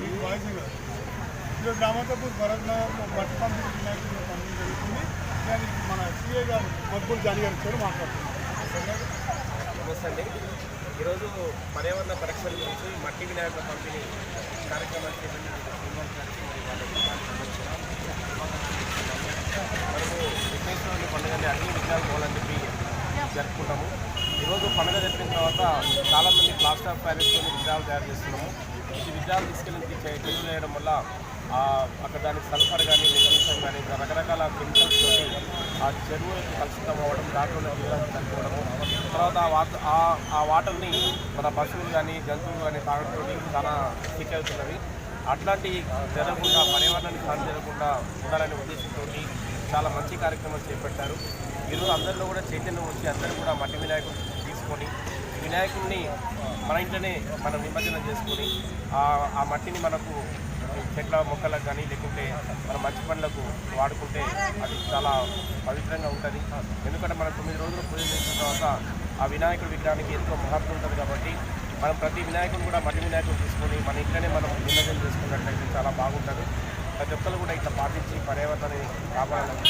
మీకు వాయిస్ ఇవ్వదు. ఈరోజు రామంతపూర్ భరత్ బట్ట పంపిణీ వినాయకుడిలో పంపిణీ జరుగుతుంది దానికి మన సీఏ గారు మద్బూల్ జాని గారు వచ్చారు మాట్లాడుతున్నారు నమస్తే అండి ఈరోజు పర్యావరణ పరీక్షల గురించి మట్టి వినాయక పంపిణీ కార్యక్రమానికి మనము విఘ్నేశ్వరుని పండుగని అన్ని విగ్రహాలు పోవాలని చెప్పి జరుపుకుంటాము. ఈరోజు పండుగ జరిపిన తర్వాత చాలామంది ప్లాస్టర్ ఆఫ్ ప్యారిస్తో విగ్రహాలు తయారు చేస్తున్నాము. ఈ విగ్రహాలు తీసుకెళ్ళి చెట్లు వేయడం వల్ల అక్కడ దానికి సల్ఫర్ కానీ మెగ్నీషియం కానీ ఇంకా రకరకాల కెమికల్స్ తోటి ఆ చెరువు కలుషితం అవ్వడం దాంట్లో విగ్రహాలు చనిపోవడము తర్వాత ఆ ఆ- ఆ వాటర్ని మన పశువులు కానీ జంతువులు కానీ తాగడంతో చాలా సిక్ అవుతున్నవి. అట్లాంటి జరగకుండా పర్యావరణానికి హాని జరగకుండా ఉండాలనే ఉద్దేశంతో చాలా మంచి కార్యక్రమాలు చేపట్టారు. ఈరోజు అందరిలో కూడా చైతన్యం వచ్చి అందరూ కూడా మట్టి వినాయకుడు తీసుకొని వినాయకుడిని మన ఇంట్లోనే మనం నిమజ్జనం చేసుకొని ఆ- ఆ మట్టిని మనకు చెట్ల మొక్కలకు కానీ లేకుంటే మన మంచి పనులకు వాడుకుంటే అది చాలా పవిత్రంగా ఉంటుంది. ఎందుకంటే మనం తొమ్మిది రోజులు పూజ చేసిన తర్వాత ఆ వినాయకుడి విగ్రహానికి ఎంతో మహత్వం ఉంటుంది కాబట్టి మనం ప్రతి వినాయకుడు కూడా మట్టి వినాయకుడు తీసుకొని మన ఇంట్లోనే మనం నిమజ్జనం చేసుకున్నట్లయితే చాలా బాగుంటుంది. ప్రతి ఒక్కరు కూడా ఇట్లా పాటించి పర్యావరణాన్ని కాపాడాలని